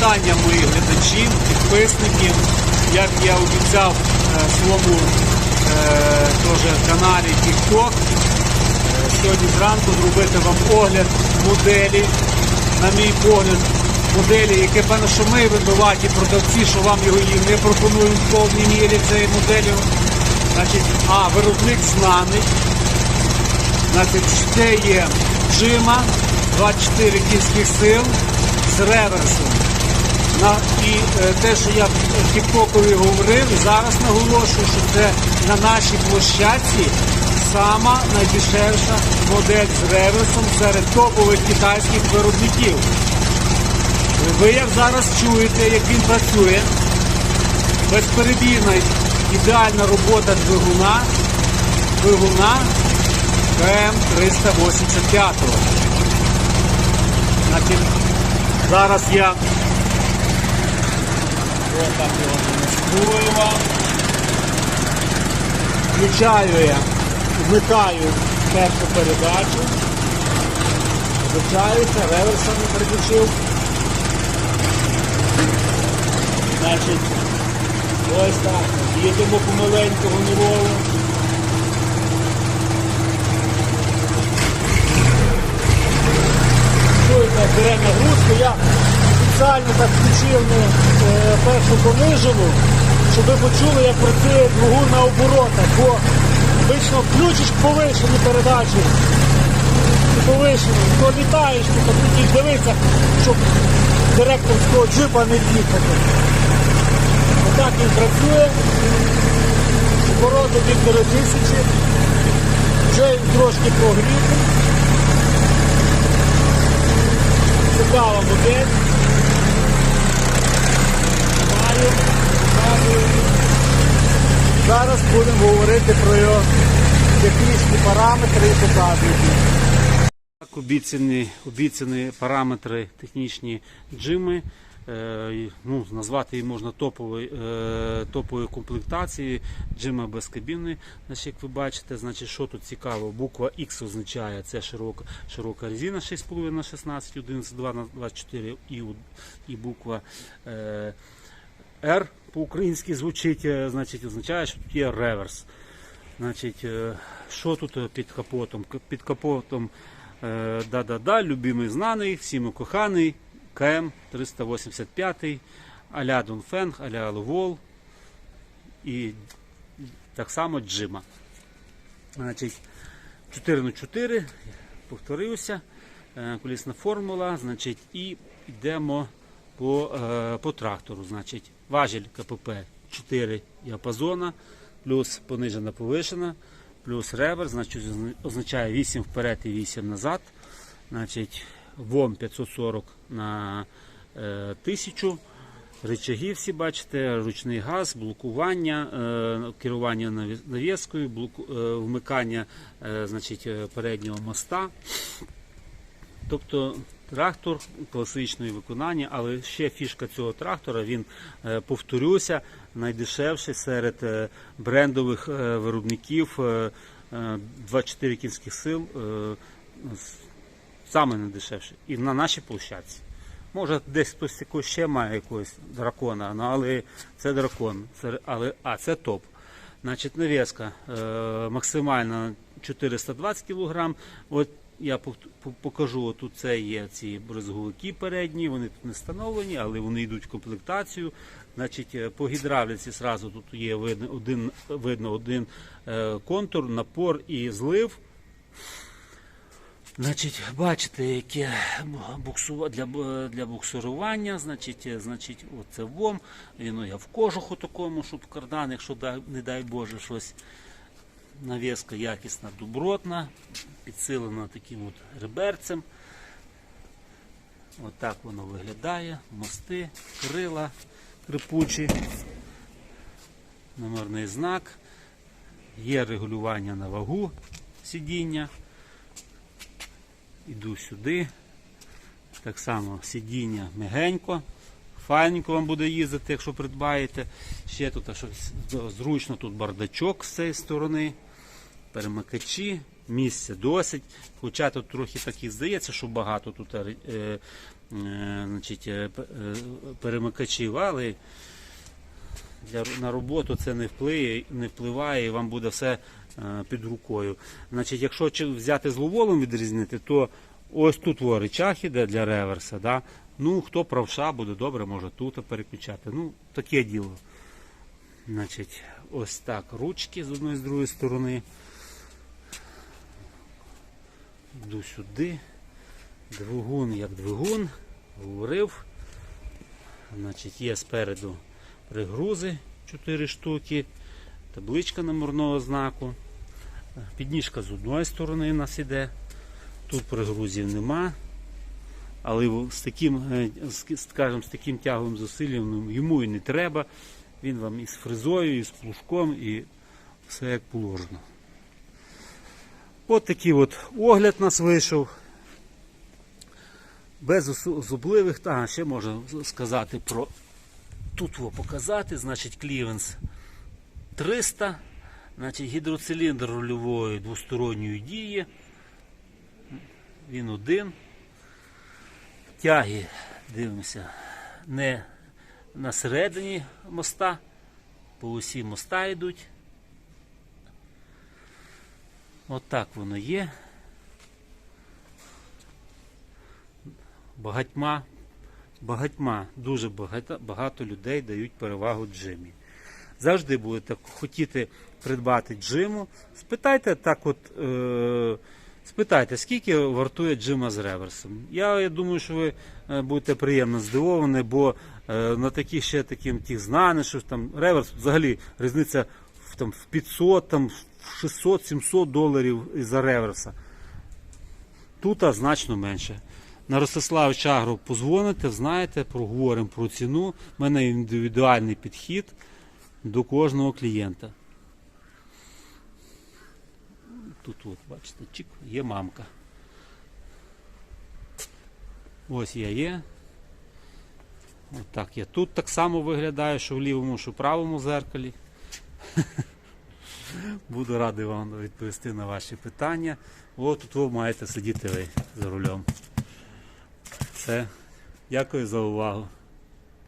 запитання моїх глядачів, підписників, як я обіцяв е, своєму е, каналі TikTok, е, сьогодні зранку зробити вам огляд моделі, на мій погляд, моделі, яке певно, що ми винуваті продавці, що вам його її не пропонують в повній мірі цієї моделі. Значить, а виробник знаний. Значить, це є джима 24 кінських сил з реверсом. На, і е, те, що я в Тіктокові говорив, зараз наголошую, що це на нашій площадці сама найдешевша модель з реверсом серед топових китайських виробників. Ви як зараз чуєте, як він працює, безперебійна ідеальна робота двигуна, двигуна КМ-385. Значить, зараз я Ось так його демонструю. Включаю я, вмикаю першу передачу. Вмикаюся, реверсом не переключив. Значить, ось так. Їдемо помаленьку гонорово. Чуєте, бере нагрузку. Я спеціально так включив першу понижену, щоб ви почули, як працює двигун на оборотах. Бо обично включиш повишені передачі і повишені, то літаєш, тут їх дивиться, щоб директорського джипа не їхати. Отак він працює. Обороти півтори тисячі. Вже він трошки прогрітий. Цікава модель. Зараз будемо говорити про його технічні параметри і показники. Так, обіцяні, обіцяні параметри технічні джими. Е, ну, назвати її можна топової, е, топової комплектації, джима без кабіни. Значить, як ви бачите, значить, що тут цікаво, буква X означає це широка, широка резина 6,5 на 16, 11,2 на 24 і, і буква е, R по-українськи звучить, е, значить, означає, що тут є реверс. Значить, е, що тут е, під капотом? Під капотом да-да-да, любимий знаний, всіми коханий, КМ 385, а-ля Донфенг, а-ля і так само Джима. Значить, 4 на 4 повторився, колісна формула, значить, і йдемо по, е, по трактору. Значить, важіль КПП 4 діапазона, плюс понижена повишена, плюс реверс, значить, означає 8 вперед і 8 назад. Значить, ВОМ 540 на е, 1000. Рычаги всі бачите, ручний газ, блокування, е, керування е, вмикання е, значить, е, переднього моста. Тобто трактор класичної виконання, але ще фішка цього трактора, він, е, повторюся, найдешевший серед е, брендових е, виробників е, е, 24 кінських сил, саме найдешевший. І на нашій площадці. Може, десь хтось ще має якогось дракона, ну, але це дракон. Це, але, а, це топ. Значить, навіска е, максимально 420 кг. От я покажу, тут це є ці брезговики передні, вони тут не встановлені, але вони йдуть в комплектацію. Значить, е, по гідравліці зразу тут є видно один, видно один е, контур, напор і злив. Значить, бачите, яке буксува для, для буксирування, значить, е, значить, оце вом, він я в кожуху такому, щоб кардан, якщо не дай Боже щось. Навіска якісна, добротна, підсилена таким от реберцем. Отак воно виглядає. Мости, крила крипучі, номерний знак, є регулювання на вагу сидіння. Іду сюди. Так само сидіння мягенько. Файненько вам буде їздити, якщо придбаєте. Ще тут щось зручно, тут бардачок з цієї сторони, перемикачі, місця досить. Хоча тут трохи так і здається, що багато тут е, е, значить, е, е, перемикачів, але для, на роботу це не впливає, не впливає і вам буде все е, під рукою. Значить, якщо взяти зловолом відрізнити, то ось тут во речах іде для реверса. Да? Ну, хто правша буде добре, може тут переключати. Ну, таке діло. Значить, ось так ручки з одної з другої сторони. Йду сюди. Двигун як двигун. Говорив. Значить, є спереду пригрузи 4 штуки, табличка номерного знаку. Підніжка з одної сторони у нас іде. Тут пригрузів нема. Але з таким, е, скажімо, з таким тяговим зусиллям ну, йому і не треба. Він вам і з фрезою, і з плужком, і все як положено. От такий от огляд нас вийшов. Без осо- особливих, ще можна сказати про тут во показати, значить клівенс 300, значить гідроциліндр рульової двосторонньої дії. Він один. Тяги, дивимося, не на середині моста, по осі моста йдуть. Отак воно є. Багатьма, багатьма, дуже багато, багато людей дають перевагу джимі. Завжди будете хотіти придбати джиму. Спитайте так, от е, спитайте, скільки вартує джима з реверсом. Я, я думаю, що ви е, будете приємно здивовані, бо е, на таких ще таким тих знаних, що там реверс взагалі різниця там, в 500, там, в 600-700 доларів за реверса. Тут значно менше. На Ростислав Чагру позвоните, знаєте, проговоримо про ціну. У мене індивідуальний підхід до кожного клієнта. Тут, от, бачите, чик, є мамка. Ось я є. От я тут так само виглядаю, що в лівому, що в правому зеркалі. Буду радий вам відповісти на ваші питання. От тут ви маєте сидіти ви за рулем. Все. Дякую за увагу.